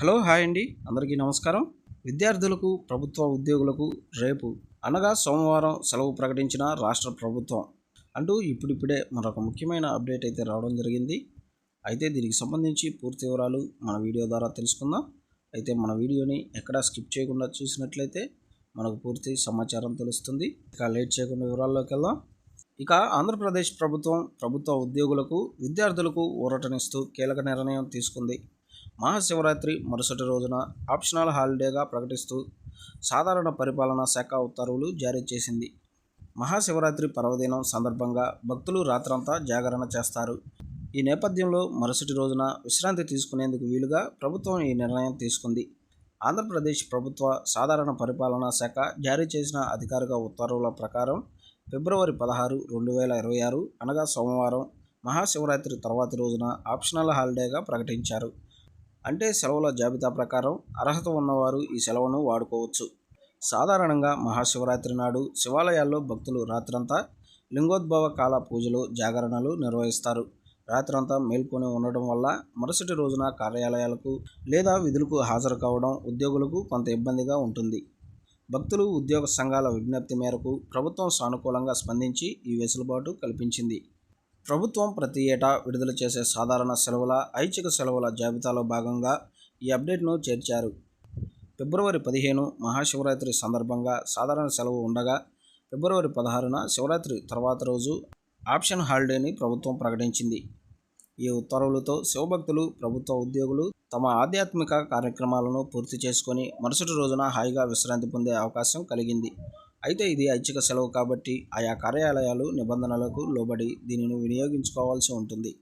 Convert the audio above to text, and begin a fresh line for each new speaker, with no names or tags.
Hello hi అండి. అందరికీ నమస్కారం. విద్యార్థులకు ప్రభుత్వ ఉద్యోగులకు రేపు అనగా సోమవారం సెలవు ప్రకటించిన రాష్ట్ర ప్రభుత్వం అంటూ ఇప్పుడిప్పుడే మరొక ముఖ్యమైన అప్డేట్ అయితే రావడం జరిగింది. అయితే దీనికి సంబంధించి పూర్తి వివరాలు మన వీడియో ద్వారా తెలుసుకుందాం. అయితే మన వీడియోని ఎక్కడా స్కిప్ చేయకుండా చూసినట్లయితే మనకు పూర్తి సమాచారం తెలుస్తుంది. ఇక లేట్ చేయకుండా వివరాల్లోకి వెళ్దాం. ఇక ఆంధ్రప్రదేశ్ ప్రభుత్వం ప్రభుత్వ ఉద్యోగులకు విద్యార్థులకు ఊరటనిస్తూ కీలక నిర్ణయం తీసుకుంది. మహాశివరాత్రి మరుసటి రోజున ఆప్షనల్ హాలిడేగా ప్రకటిస్తూ సాధారణ పరిపాలనా శాఖ ఉత్తర్వులు జారీ చేసింది. మహాశివరాత్రి పర్వదినం సందర్భంగా భక్తులు రాత్రంతా జాగరణ చేస్తారు. ఈ నేపథ్యంలో మరుసటి రోజున విశ్రాంతి తీసుకునేందుకు వీలుగా ప్రభుత్వం ఈ నిర్ణయం తీసుకుంది. ఆంధ్రప్రదేశ్ ప్రభుత్వ సాధారణ పరిపాలనా శాఖ జారీ చేసిన అధికారిక ఉత్తర్వుల ప్రకారం ఫిబ్రవరి పదహారు రెండు వేల ఇరవై ఆరు అనగా సోమవారం మహాశివరాత్రి తర్వాతి రోజున ఆప్షనల్ హాలిడేగా ప్రకటించారు. అంటే సెలవుల జాబితా ప్రకారం అర్హత ఉన్నవారు ఈ సెలవును వాడుకోవచ్చు. సాధారణంగా మహాశివరాత్రి నాడు శివాలయాల్లో భక్తులు రాత్రంతా లింగోద్భవ కాల పూజలు జాగరణలు నిర్వహిస్తారు. రాత్రంతా మేల్కొని ఉండడం వల్ల మరుసటి రోజున కార్యాలయాలకు లేదా విధులకు హాజరు కావడం ఉద్యోగులకు కొంత ఇబ్బందిగా ఉంటుంది. భక్తులు ఉద్యోగ సంఘాల విజ్ఞప్తి మేరకు ప్రభుత్వం సానుకూలంగా స్పందించి ఈ వెసులుబాటు కల్పించింది. ప్రభుత్వం ప్రతి ఏటా విడుదల చేసే సాధారణ సెలవుల ఐచ్ఛిక సెలవుల జాబితాలో భాగంగా ఈ అప్డేట్ను చేర్చారు. ఫిబ్రవరి పదిహేను మహాశివరాత్రి సందర్భంగా సాధారణ సెలవు ఉండగా ఫిబ్రవరి పదహారున శివరాత్రి తర్వాత రోజు ఆప్షన్ హాలిడేని ప్రభుత్వం ప్రకటించింది. ఈ ఉత్తర్వులతో శివభక్తులు ప్రభుత్వ ఉద్యోగులు తమ ఆధ్యాత్మిక కార్యక్రమాలను పూర్తి చేసుకొని మరుసటి రోజున హాయిగా విశ్రాంతి పొందే అవకాశం కలిగింది. అయితే ఇది ఐచ్ఛిక సెలవు కాబట్టి ఆయా కార్యాలయాలు నిబంధనలకు లోబడి దీనిని వినియోగించుకోవాల్సి ఉంటుంది.